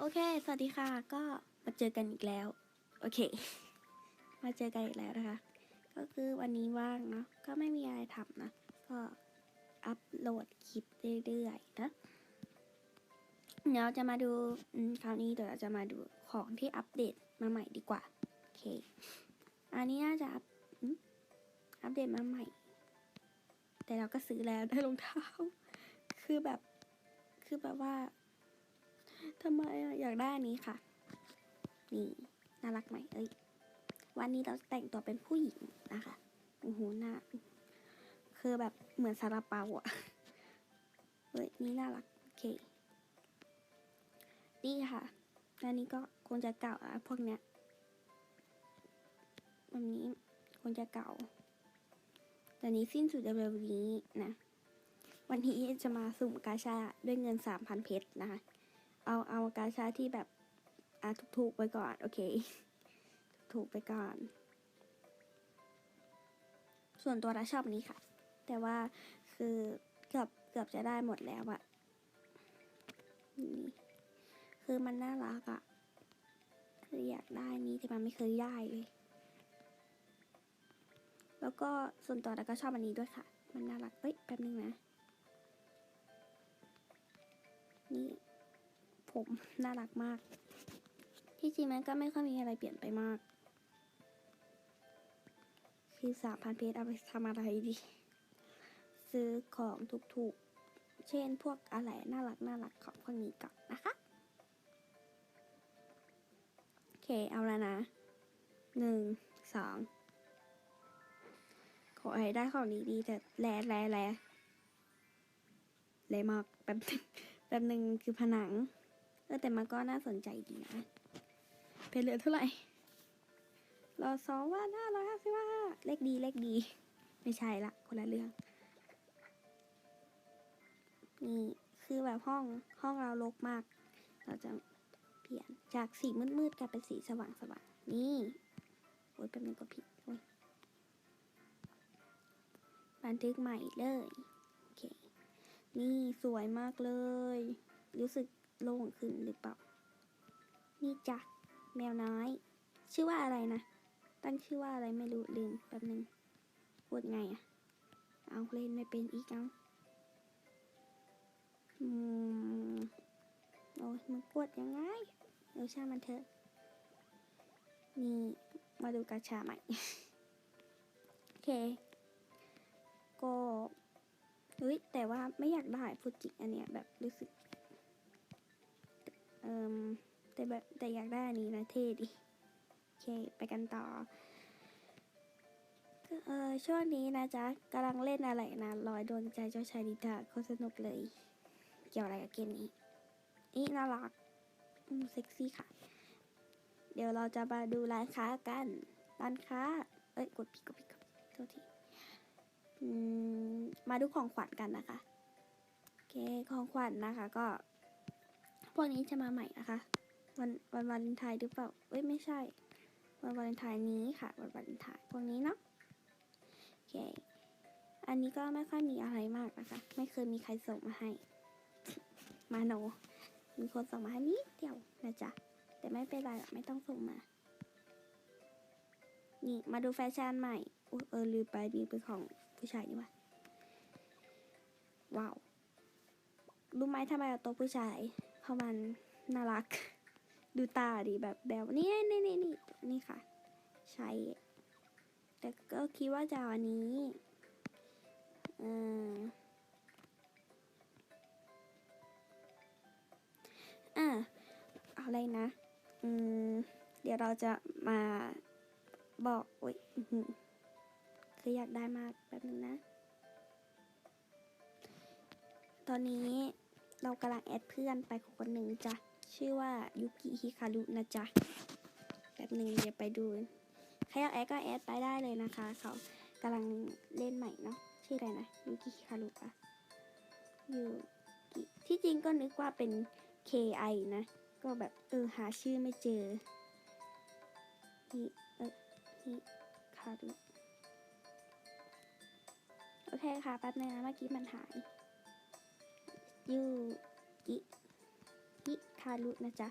โอเค สวัสดีค่ะ ก็มาเจอกันอีกแล้ว โอเค มาเจอกันอีกแล้วนะคะ ก็คือวันนี้ว่างเนาะ ก็ไม่มีอะไรทำนะ ก็อัพโหลดคลิปเรื่อยๆนะ เดี๋ยวจะมาดูอืมคราวนี้เดี๋ยวเราจะมาดูของที่อัปเดตมาใหม่ดีกว่า โอเค อันนี้น่าจะอัพอืมอัปเดตมาใหม่ แต่เราก็ซื้อแล้วได้รองเท้า คือแบบ คือแบบว่า ทำไมอะอยากได้อันนี้ค่ะ นี่น่ารักไหมเอ้ยวันนี้เราแต่งตัวเป็นผู้หญิงนะคะโอ้โหหน้าคือแบบเหมือนซาลาเปาอะเฮ้ยนี่น่ารักโอเคนี่ค่ะอันนี้ก็คงจะเก่าอะพวกเนี้ยแบบนี้คงจะเก่าแต่นี้สิ้นสุดเร็วๆนี้นะ วันนี้จะมาสุ่มกาชาด้วยเงินสามพันเพชรนะคะ เอาเอากาชาที่แบบอะถูกๆไปก่อน โอเค ถูกไปก่อน ส่วนตัวเราชอบนี้ค่ะ แต่ว่าคือเกือบเกือบจะได้หมดแล้วอะนี่คือมันน่ารักอะคืออยากได้นี้แต่มันไม่เคยได้เลย แล้วก็ส่วนตัวเราก็ชอบอันนี้ด้วยค่ะ มันน่ารัก เอ้ยแป๊บนึงนะ นี่ ผมน่ารักมาก ที่จริงมันก็ไม่ค่อยมีอะไรเปลี่ยนไปมาก คือสามพันเพชรเอาไปทำอะไรดี ซื้อของถูกๆ เช่นพวกอะไรน่ารักน่ารักของพวกนี้ก่อนนะคะ โอเคเอาแล้วนะหนึ่งสองขอให้ได้ของดีๆแต่แลแลแลแลมากแป๊บนึงแป๊บหนึ่งคือผนัง เออแต่มันก็น่าสนใจดีนะ เพชรเหลือเท่าไหร่รอสองว่าน่าร้อยห้าสิบห้าเลขดีเลขดี ไม่ใช่ละคนละเรื่อง นี่คือแบบห้องห้องเรารกมาก เราจะเปลี่ยนจากสีมืดๆกลายเป็นสีสว่างๆนี่โอ้ยแป๊บนึงก็ผิดโอ้ยบันทึกใหม่เลย โอเค นี่สวยมากเลย รู้สึก โล่งขึ้นหรือเปล่า นี่จ้ะแมวน้อย ชื่อว่าอะไรนะ ตั้งชื่อว่าอะไรไม่รู้ลืมแป๊บนึงพูดไงอะเอาเล่นไม่เป็นอีกเอาอืมโอ้ยมันกดยังไงเออช่างมันเถอะ นี่มาดูกาชาใหม่ โอเค ก็เฮ้ยแต่ว่าไม่อยากได้ฟูจิอันเนี้ยแบบรู้สึก เอ่มแต่แบบแต่อยากได้อันนี้นะเท่ดิโอเคไปกันต่อเออช่วงนี้นะจ๊ะกำลังเล่นอะไรนะลอยดวงใจเจ้าชายดิทาโคตรสนุกเลย เกี่ยวอะไรกับเกมนี้อีน่ารักอืมเซ็กซี่ค่ะ เดี๋ยวเราจะมาดูร้านค้ากัน ร้านค้า เอ้ยกดผิดกดผิดกดผิดโทษทีมมาดูของขวัญกันนะคะโอเคของขวัญนะคะ ก็ พวกนี้จะมาใหม่นะคะ วันวันวาเลนไทน์หรือเปล่าเอ้ยไม่ใช่ วันวาเลนไทน์นี้ค่ะ วันวาเลนไทน์พวกนี้เนาะโอเคอันนี้ก็ไม่ค่อยมีอะไรมากนะคะ ไม่เคยมีใครส่งมาให้ มาโน มีคนส่งมาให้นิดเดียวนะจ๊ะ แต่ไม่เป็นไรหรอกไม่ต้องส่งมา นี่มาดูแฟชั่นใหม่อเออลืมไปนี่เป็นของผู้ชายนี่วะว้าว รู้ไหมทำไมเอาตัวผู้ชาย เพราะมันน่ารัก ดูตาดีแบบแบบนี่นี่นี่นี่นี่ค่ะ ใช้ แต่ก็คิดว่าจะอันนี้เอออะเอาอะไรนะ อืม เดี๋ยวเราจะมาบอกโอ้ยคืออยากได้มากแบบนึงนะ ตอนนี้ เรากำลังแอดเพื่อนไปคนหนึ่งจ้ะ ชื่อว่ายุกิฮิคารุนะจ๊ะแบบหนึ่งเดี๋ยวไปดู ใครอยากแอดก็แอดไปได้เลยนะคะ เขากำลังเล่นใหม่เนาะ ชื่ออะไรนะยุกิฮิคารุอะยูกิที่จริงก็นึกว่าเป็น KI นะ ก็แบบเออหาชื่อไม่เจอฮิเออฮิคารุโอเคค่ะแป๊บนึงนะเมื่อกี้มันหาย ยูกิฮิคารุนะจ๊ะ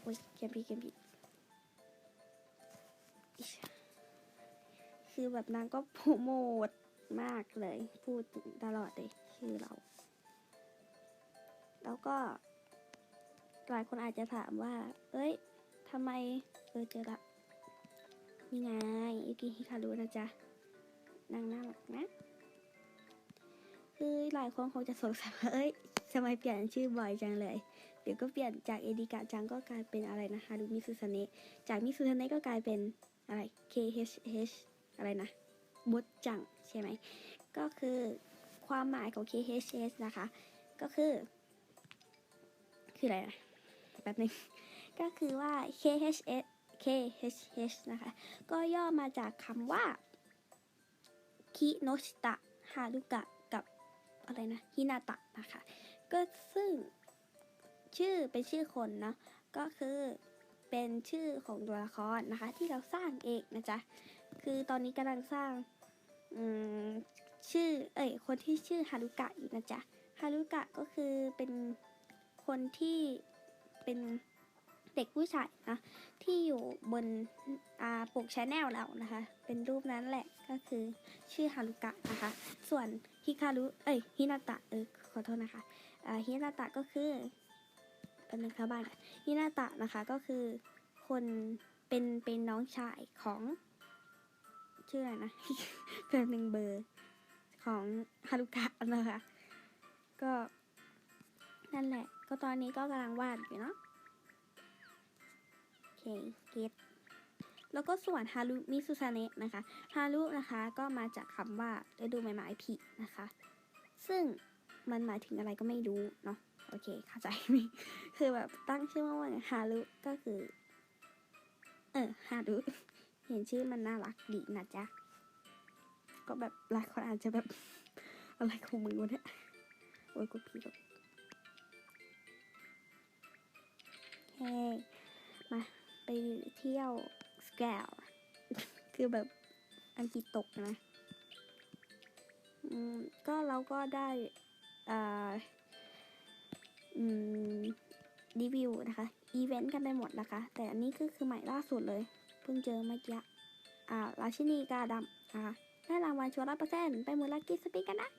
โอ้ยเกมพีเกมพีอิ๊ชคือแบบนางก็โปรโมทมากเลย พูดตลอดเลยชื่อเรา แล้วก็หลายคนอาจจะถามว่า เอ้ยทำไมเออเจอละนี่ไงยูกิฮิคารุนะจ๊ะนางน่ารักนะ คือหลายคนคงจะสงสัยว่าเอ้ยทำไมเปลี่ยนชื่อบ่อยจังเลย เดี๋ยวก็เปลี่ยนจากเอดิกะจังก็กลายเป็นอะไรนะฮารุมิสุซาเนะจากมิสุซาเนะก็กลายเป็นอะไร K H H อะไรนะบดจังใช่ไหมก็คือความหมายของ K H H นะคะ ก็คือ คืออะไรนะแป๊บนึงก็คือว่า K H S K H H นะคะ ก็ย่อมาจากคำว่าคิโนชิตะฮารุกะ อะไรนะฮินาตะนะคะ ก็ซึ่งชื่อเป็นชื่อคนเนาะก็คือเป็นชื่อของตัวละครนะคะ ที่เราสร้างเองนะจ๊ะคือตอนนี้กำลังสร้างชื่อเอ้ยคนที่ชื่อฮารุกะอยู่นะจ๊ะฮารุกะก็คือเป็นคนที่เป็นเด็กผู้ชายนะที่อยู่บนอาปกชแนลเรานะคะ เป็นรูปนั้นแหละก็คือชื่อฮารุกะนะคะ ส่วน ฮิคารุเอ้ยฮินาตะเออขอโทษนะคะอ่าฮินาตะก็คือเป็นงครับบ้านฮินาตะนะคะก็คือคนเป็นเป็นน้องชายของชื่ออะไรนะเป็นหนึ่งเบอร์ของฮารุกะนะคะ ก็นั่นแหละ ก็ตอนนี้ก็กำลังวาดอยู่เนาะโอเคเก็ต แล้วก็ส่วนฮารุมิสุซาเนะนะคะฮารุนะคะก็มาจากคำว่าฤดูใบไม้ผลินะคะ ซึ่งมันหมายถึงอะไรก็ไม่รู้เนาะโอเคเข้าใจไหมคือแบบตั้งชื่อว่าฮารุก็คือ เออฮารุเห็นชื่อมันน่ารักดีนะจ๊ะก็แบบหลายคนอาจจะแบบอะไรของมึงวะเนี่ยโอ้ยกูผิดหรอกโอเคมาไปเที่ยว แกลคือแบบอังกฤษตกนะก็เราก็ได้อืมรีวิวนะคะ อีเวนต์กันไปหมดนะคะ แต่อันนี้คือคือใหม่ล่าสุดเลย เพิ่งเจอเมื่อกี้อ่าราชินีกาดำนะคะได้รางวัลชัวร์ร้อยเปอร์เซ็นต์ไปหมุนลักกี้สปีกกันนะ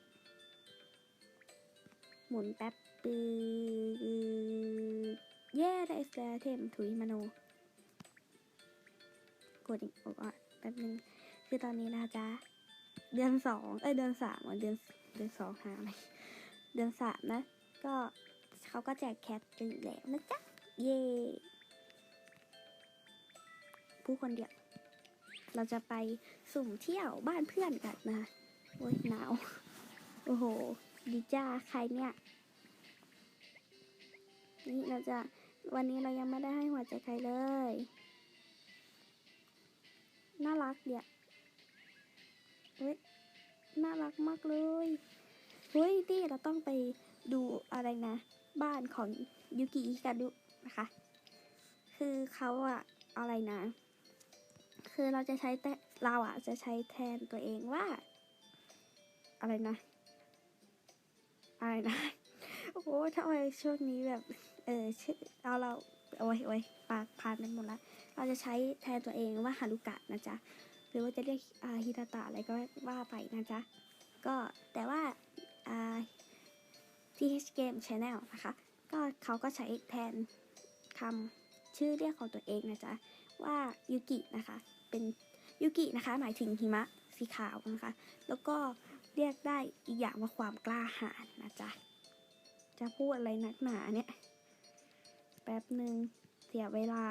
หมุนแป๊บปือเย่ได้สแลเทมถุยมโน กดอีกอกว่าแป๊บนึงคือตอนนี้นะจ๊ะเดือนสองเอ้ยเดือนสามอะเดือนเดือนสองหาอะไรเดือนสามนะ ก็เขาก็แจกแคทกันอยู่แล้วนะจ๊ะ เย่ผู้คนเดียว เราจะไปสุ่มเที่ยวบ้านเพื่อนกันนะโอ้ยหนาว โอ้โหดีจ้าใครเนี่ย นี่เราจะวันนี้เรายังไม่ได้ให้หัวใจใครเลย น่ารักเดียเฮ้ยน่ารักมากเลยเฮ้ยนี่เราต้องไปดูอะไรนะ บ้านของยูกิอิกาดุนะคะ คือเขาอะอะไรนะ คือเราจะใช้แต่เราอะจะใช้แทนตัวเองว่า อะไรนะ อะไรนะ โอ้ทำไมช่วงนี้แบบ เออชื่อเราเรา โอ้ยโอ้ยปากพานไปหมดละเราจะใช้แทนตัวเองว่าฮารุกะนะจ๊ะหรือว่าจะเรียกอาฮิตาตะอะไรก็ว่าไปนะจ๊ะก็แต่ว่าอ่า TH Game Channel นะคะ ก็เขาก็ใช้แทนคำชื่อเรียกของตัวเองนะจ๊ะว่ายูกินะคะเป็นยูกินะคะหมายถึงหิมะสีขาวนะคะ แล้วก็เรียกได้อีกอย่างว่าความกล้าหาญนะจ๊ะจะพูดอะไรนักหนาเนี่ย ป๊บหนึ่งเสียเวลา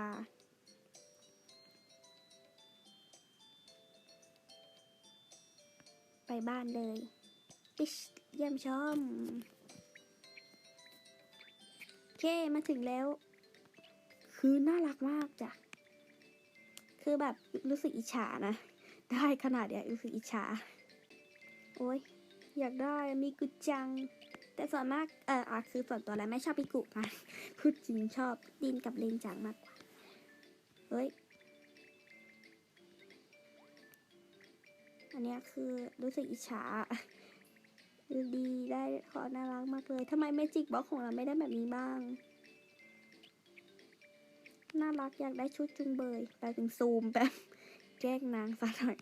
ไปบ้านเลย ปิชเยี่ยมชมโอเคมาถึงแล้ว คือน่ารักมากจ้ะ คือแบบรู้สึกอิจฉานะ ได้ขนาดเนี้ยรู้สึกอิจฉา โอ้ยอยากได้มิกุจัง แต่ส่วนมากเอออะคือส่วนตัวแล้วไม่ชอบมิกุนะพูดจริงชอบดินกับเลนจังมากกว่าเฮ้ยอันนี้คือรู้สึกอิจฉาดีได้ขอน่ารักมากเลยทำไมเมจิกบ็อกของเราไม่ได้แบบนี้บ้างน่ารักอยากได้ชุดจุงเบยไปถึงซูมแบบแกล้งนางซะหน่อย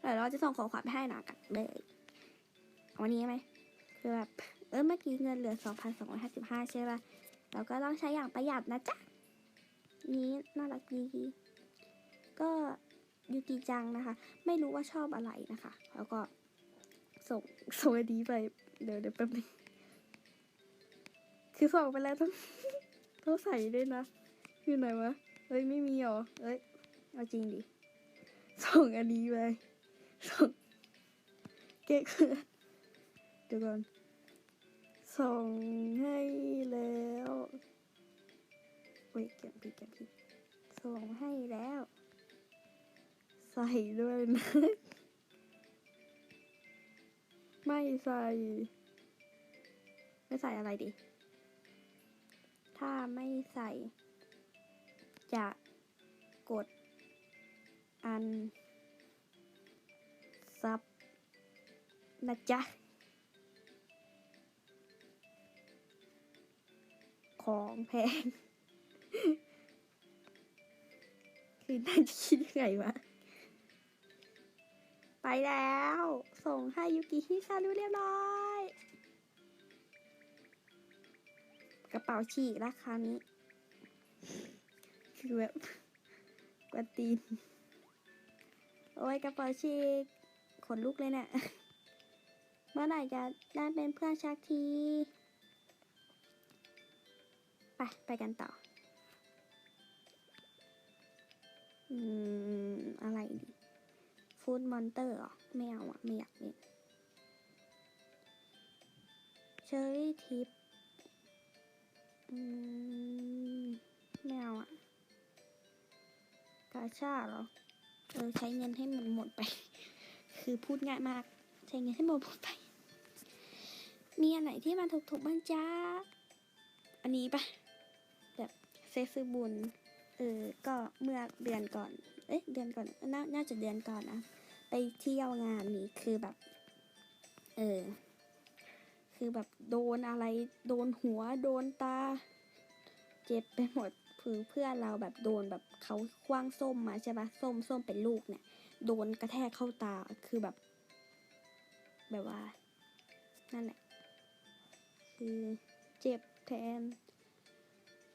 เดี๋ยวเราจะส่งของขวัญไปให้นางกันเลยวันนี้ไหมคือแบบ เออเมื่อกี้เงินเหลือสองพันสองร้อยห้าสิบห้าใช่ป่ะเราก็ต้องใช้อย่างประหยัดนะจ๊ะ นี้น่ารักดี ก็ยูกิจังนะคะ ไม่รู้ว่าชอบอะไรนะคะ แล้วก็ส่งส่งอันนี้ไปเดี๋ยวเดี๋ยวแป๊บนึงคือส่งไปแล้วต้องต้องใส่ด้วยนะอยู่ไหนวะเฮ้ยไม่มีหรอเอ้ยเอาจริงดิส่งอันนี้ไปส่งเก๊กเดี๋ยวก่อน ส่งให้แล้วเว้ยเก็บผิดเก็บผิดส่งให้แล้ว ใส่ด้วยนะ ไม่ใส่ ไม่ใส่อะไรดีถ้าไม่ใส่ จะกดอันซับนะจ๊ะ ของแพง คือน่าจะคิดยังไงวะ ไปแล้ว ส่งให้ยูกิฮิคารุเรียบร้อย กระเป๋าฉีกราคานี้ คือแบบกวนตีน โอ้ยกระเป๋าฉีก ขนลุกเลยเนี่ยเมื่อไหร่จะได้เป็นเพื่อนชักที ไปไปกันต่อ อืม อะไรดีฟูดมอนเตอร์เหรอ ไม่เอาอะไม่อยากเล่นเชอร์รี่ทิปอืม ไม่เอาอะกาชาเหรอ เออ ใช้เงินให้มันหมดไป คือพูดง่ายมาก ใช้เงินให้หมดหมดไป มีอันไหนที่มันถูกๆบ้างจ้าอันนี้ปะ เซซอบุญเออก็เมื่อเดือนก่อน เอ๊ะเดือนก่อนนาน่าจะเดือนก่อนนะ ไปเที่ยวงานนี้คือแบบ เออ คือแบบโดนอะไร โดนหัว โดนตา เจ็บไปหมดคือเพื่อนเราแบบโดนแบบเขาคว้างส้มมาใช่ปะส้มส้มเป็นลูกเนี่ย โดนกระแทกเข้าตาคือแบบ แบบว่า นั่นแหละ คือเจ็บแทน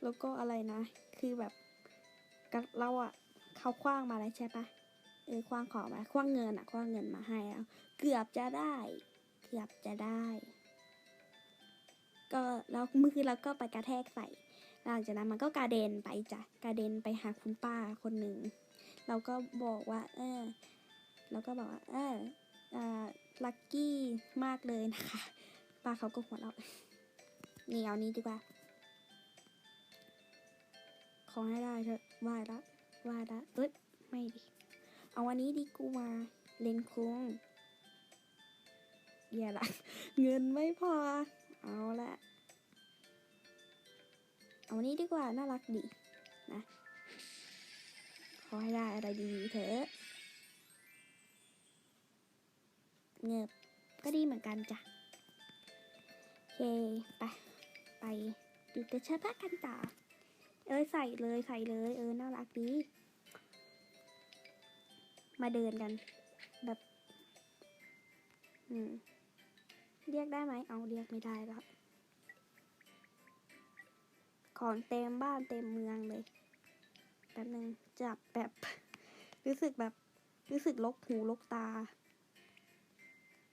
แล้วก็อะไรนะ คือแบบเราอะเขาคว้างมาแล้วใช่ปะเออคว้างของมาคว้างเงินอะคว้างเงินมาให้แล้วเกือบจะได้ เกือบจะได้ ก็แล้วมือเราก็ไปกระแทกใส่หลังจากนั้นมันก็กระเด็นไปจ้ะกระเด็นไปหาคุณป้าคนหนึ่งเราก็บอกว่า เออเราก็บอกว่า เอออ่าลัคกี้มากเลยนะคะป้าเขาก็หัวเราะนี่เอานี้ดีกว่า ขอให้ได้เถอะว่าละว่าละเอ้ยไม่ดิ เอาวันนี้ดีกูมาเลนคุงอย่ละเงินไม่พอ เอาละเอาวันนี้ดีกว่าน่ารักดีนะขอให้ได้อะไรดีๆเถอะเงือบก็ดีเหมือนกันจ้ะโอเค ไป ไปดูกระเช้าผ้ากันต่อ เอ้ยใส่เลยใส่เลย เออน่ารักดีมาเดินกัน แบบ อืม เรียกได้ไหมเอาเรียกไม่ได้แล้วของเต็มบ้านเต็มเมืองเลยแป๊บนึงจับแบบ รู้สึกแบบ รู้สึกลกหูลกตา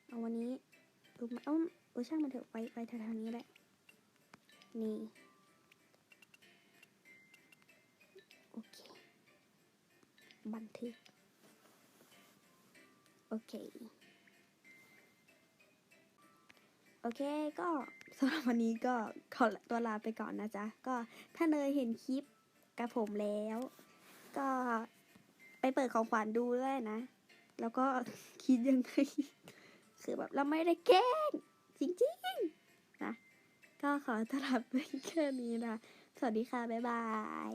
เอาวันนี้เออเอ้าเออช่างมันเถอะไปไปแถวๆนี้แหละ นี่ บันทึก โอเค โอเคก็สำหรับวันนี้ก็ขอตัวลาไปก่อนนะจ๊ะ ก็ถ้าเนยเห็นคลิปกับผมแล้ว ก็ไปเปิดของขวัญดูด้วยนะ แล้วก็คิดยังไง คือแบบเราไม่ได้แกล้งจริงๆนะ ก็ขอตลับไปแค่นี้นะ สวัสดีค่ะ บ๊ายบาย